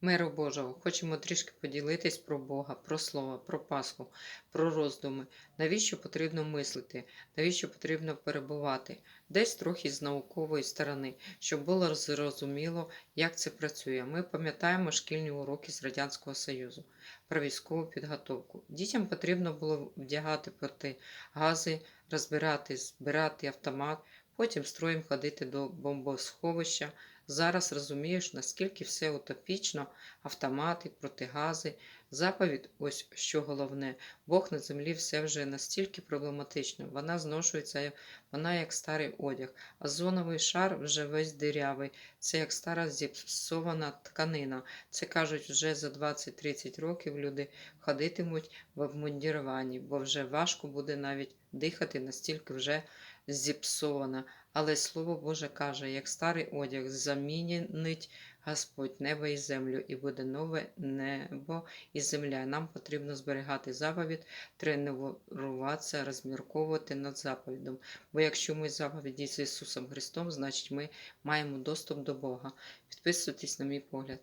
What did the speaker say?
Миру Божого, хочемо трішки поділитись про Бога, про Слово, про Пасху, про роздуми. Навіщо потрібно мислити, навіщо потрібно перебувати, десь трохи з наукової сторони, щоб було зрозуміло, як це працює. Ми пам'ятаємо шкільні уроки з Радянського Союзу про військову підготовку. Дітям потрібно було вдягати проти гази, розбирати, збирати автомат, потім строєм ходити до бомбосховища. Зараз розумієш, наскільки все утопічно, автомати, протигази, заповідь, ось що головне, Бог на землі все вже настільки проблематично, вона зношується, вона як старий одяг, а зоновий шар вже весь дирявий, це як стара зіпсована тканина. Це кажуть, вже за 20-30 років люди ходитимуть в обмундіруванні, бо вже важко буде навіть дихати, настільки вже зіпсована. Але Слово Боже каже, як старий одяг замінить Господь небо і землю, і буде нове небо і земля. Нам потрібно зберігати заповідь, тренуватися, розмірковувати над заповідом. Бо якщо ми заповіді з Ісусом Христом, значить ми маємо доступ до Бога. Підписуйтесь на мій погляд.